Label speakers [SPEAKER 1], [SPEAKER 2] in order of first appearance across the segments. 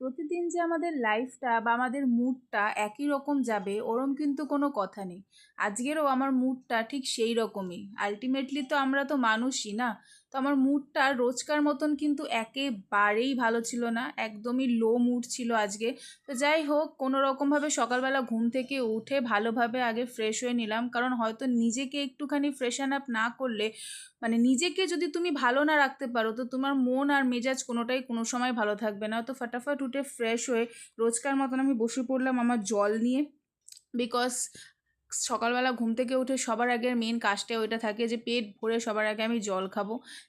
[SPEAKER 1] প্রতিদিন যে আমাদের লাইফটা বা আমাদের মুডটা একই রকম যাবে, ওরম কিন্তু কোনো কথা নেই। আজকেরও আমার মুডটা ঠিক সেই রকমই। আলটিমেটলি তো আমরা তো মানুষই না। তো আমার মুডটা রোজকার মতন কিন্তু একেবারেই ভালো ছিল না, একদমই লো মুড ছিল আজকে। তো যাই হোক, কোনো রকমভাবে সকালবেলা ঘুম থেকে উঠে ভালোভাবে আগে ফ্রেশ হয়ে নিলাম, কারণ হয়তো নিজেকে একটুখানি ফ্রেশন আপ না করলে মানে নিজেকে যদি তুমি ভালো না রাখতে পারো, তো তোমার মন আর মেজাজ কোনোটাই কোনো সময় ভালো থাকবে না। তো ফাটাফাট উঠে ফ্রেশ হয়ে রোজকার মতন আমি বসে পড়লাম আমার জল নিয়ে বিকজ সকালবেলা ঘুম থেকে উঠে সবার আগে মেন কাজটা ওইটা থাকে যে পেট ভরে সবার আগে আমি জল খাব।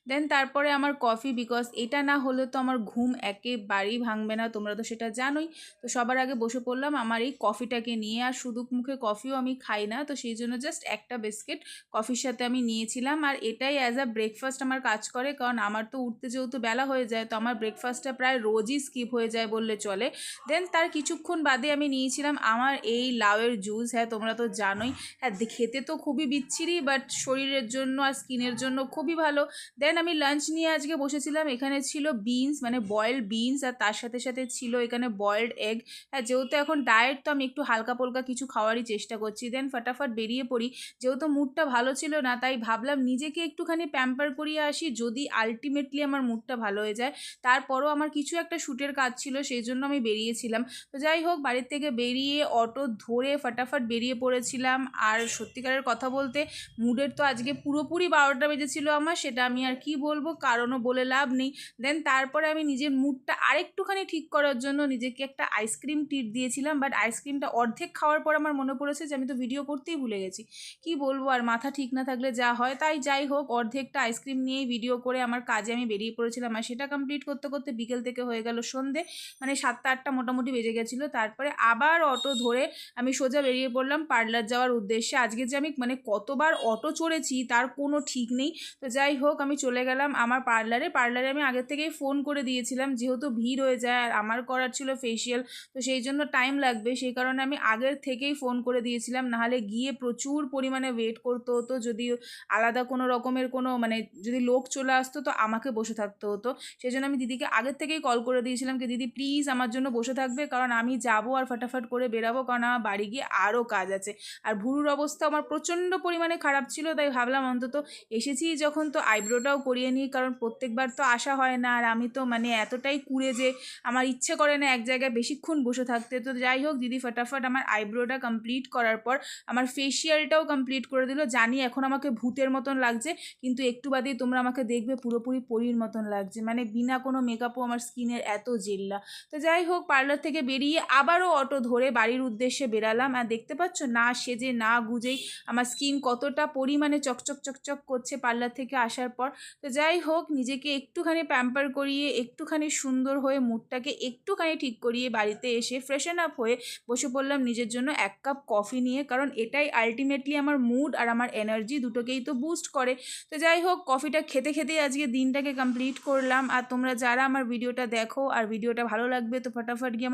[SPEAKER 1] দেন তারপরে আমার কফি বিকজ এটা না হলে তো আমার ঘুম একেবারেই ভাঙবে না, তোমরা তো সেটা জানোই। তো সবার আগে বসে পড়লাম, আমার এই কফিটাকে নিয়ে আর শুধু মুখে কফিও আমি খাই না। তো সেই জন্য জাস্ট একটা বিস্কিট কফির সাথে আমি নিয়েছিলাম। আর এটাই অ্যাজ আ ব্রেকফাস্ট আমার কাজ করে, কারণ আমার তো উঠতে যেহেতু বেলা হয়ে যায়, তো আমার ব্রেকফাস্টটা প্রায় রোজই স্কিপ হয়ে যায় বললে চলে। দেন তার কিছুক্ষণ বাদে আমি নিয়েছিলাম আমার এই লাউয়ের জুস হ্যাঁ তোমরা তো জানোই হ্যাঁ খেতে তো খুবই বিচ্ছিরি বাট শরীরের জন্য আর স্কিনের জন্য খুবই ভালো। দেন আমি লাঞ্চ নিয়ে আজকে বসেছিলাম, এখানে ছিল বিনস মানে বয়েলড বিনস আর তার সাথে সাথে ছিল এখানে বয়েলড এগ হ্যাঁ যেহেতু এখন ডায়েট তো আমি একটু হালকা পোলকা কিছু খাওয়ারই চেষ্টা করছি। দেন ফটাফট বেরিয়ে পড়ি। যেহেতু মুডটা ভালো ছিল না, তাই ভাবলাম নিজেকে একটুখানি প্যাম্পার করিয়ে আসি, যদি আলটিমেটলি আমার মুডটা ভালো হয়ে যায়। তারপরও আমার কিছু একটা শ্যুটের কাজ ছিল, সেই জন্য আমি বেরিয়েছিলাম। তো যাই হোক, বাড়ির থেকে বেরিয়ে অটো ধরে ফটাফট বেরিয়ে পড়েছিলাম আর সত্যিকারের কথা বলতে, মুডের তো আজকে পুরোপুরি বারোটা বেজেছিল আমার, সেটা আমি আর কি বলব, কারণও বলে লাভ নেই। দেন তারপরে আমি নিজের মুডটা আরেকটুখানি ঠিক করার জন্য নিজেকে একটা আইসক্রিম টিট দিয়েছিলাম বাট আইসক্রিমটা অর্ধেক খাওয়ার পর আমার মনে পড়েছে যে আমি তো ভিডিও করতেই ভুলে গেছি। কি বলব, আর মাথা ঠিক না থাকলে যা হয়, তাই যাই হোক, অর্ধেকটা আইসক্রিম নিয়েই ভিডিও করে আমার কাজে আমি বেরিয়ে পড়েছিলাম। আর সেটা কমপ্লিট করতে করতে বিকেল থেকে হয়ে গেল সন্ধে মানে সাতটা আটটা মোটামুটি বেজে গেছিল। তারপরে আবার অটো ধরে আমি সোজা বেরিয়ে পড়লাম পার্লার যাওয়ার উদ্দেশ্যে। আজকে যে আমি মানে কতবার অটো চড়েছি, তার কোনো ঠিক নেই। তো যাই হোক, আমি চলে গেলাম আমার পার্লারে। পার্লারে আমি আগের থেকেই ফোন করে দিয়েছিলাম, যেহেতু ভিড় হয়ে যায় আর আমার করার ছিল ফেসিয়াল তো সেই জন্য টাইম লাগবে। সেই কারণে আমি আগের থেকেই ফোন করে দিয়েছিলাম। নাহলে গিয়ে প্রচুর পরিমাণে ওয়েট করতে হতো। যদি আলাদা কোনো রকমের কোনো মানে যদি লোক চলে আসতো, তো আমাকে বসে থাকতে হতো। সেই জন্য আমি দিদিকে আগের থেকেই কল করে দিয়েছিলাম কি, দিদি প্লিজ আমার জন্য বসে থাকবে। কারণ আমি যাব আর ফাটাফাট করে বেরাবো। কারণ আমার বাড়ি গিয়ে আরও কাজ আছে। আর ভুরুর অবস্থা আমার প্রচণ্ড পরিমাণে খারাপ ছিল, তাই ভাবলাম অন্তত এসেছি যখন তো আইব্রোটাও করিয়ে নিই, কারণ প্রত্যেকবার তো আসা হয় না, আর আমি তো মানে এতটাই কুড়ে যে আমার ইচ্ছে করে না এক জায়গায় বেশিক্ষণ বসে থাকতে। তো যাই হোক, দিদি ফটাফট আমার আইব্রোটা কমপ্লিট করার পর আমার ফেসিয়ালটাও কমপ্লিট করে দিল। জানি এখন আমাকে ভূতের মতন লাগছে, কিন্তু একটু বাদেই তোমরা আমাকে দেখবে পুরোপুরি পরীর মতন লাগছে। মানে বিনা কোনো মেকআপও আমার স্কিনের এত জেল্লা। তো যাই হোক পার্লার থেকে বেরিয়ে আবারও অটো ধরে বাড়ির উদ্দেশ্যে বেরালাম। আর দেখতে পাচ্ছ, না সেজে না গুজেই আমার স্কিন কতটা পরিমাণে চকচক চকচক করছে পার্লার থেকে আসার পর। তো যাই হোক, নিজেকে একটুখানি প্যাম্পার করিয়ে, একটুখানি সুন্দর হয়ে মুডটাকে একটুখানি ঠিক করিয়ে বাড়িতে এসে ফ্রেশন আপ হয়ে বসে পড়লাম নিজের জন্য এক কাপ কফি নিয়ে। কারণ এটাই আলটিমেটলি আমার মুড আর আমার এনার্জি দুটোকেই তো বুস্ট করে। তো যাই হোক কফিটা খেতে খেতেই আজকে দিনটাকে কমপ্লিট করলাম। আর তোমরা যারা আমার ভিডিওটা দেখো আর ভিডিওটা ভালো লাগবে, তো ফটাফট গিয়ে আমার